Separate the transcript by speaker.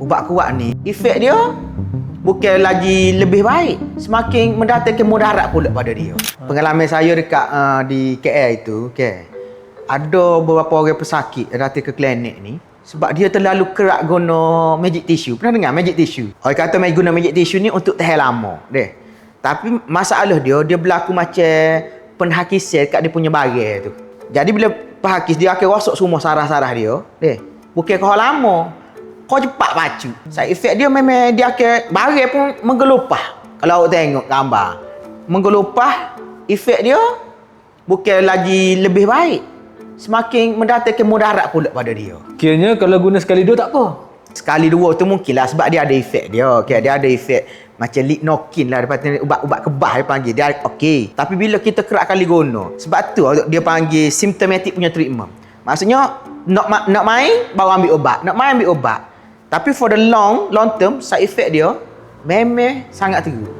Speaker 1: ubat kuat ni, efek dia bukan lagi lebih baik. Semakin mendatangkan mudarat pula pada dia. Pengalaman saya dekat uh, di KL itu, okay, ada beberapa orang pesakit datang ke klinik ni, sebab dia terlalu kerak guna magic tissue. Pernah dengar magic tissue? Orang kata mai guna magic tissue ni untuk tahan lama. Deh. Tapi masalah dia, dia berlaku macam penhakisan kat dia punya barang tu. Jadi bila penghakis, dia akan rosak semua sarah-sarah dia. Deh. Bukan kau lama. Kau cepat pacu. Side effect dia memang dia akan barang pun menggelupah. Kalau awak tengok gambar. Menggelupah, efek dia bukan lagi lebih baik. Semakin mendatangkan mudarat pula pada dia.
Speaker 2: Kiranya kalau guna sekali dua tak apa.
Speaker 1: Sekali dua tu mungkin lah sebab dia ada efek dia. Okay, dia ada efek macam lignokin lah panggil ubat-ubat kebah dia panggil. Dia okey. Tapi bila kita kerak kali guna, sebab tu dia panggil symptomatic punya treatment. Maksudnya nak nak main baru ambil ubat, nak main ambil ubat. Tapi for the long long term side effect dia memang sangat teruk.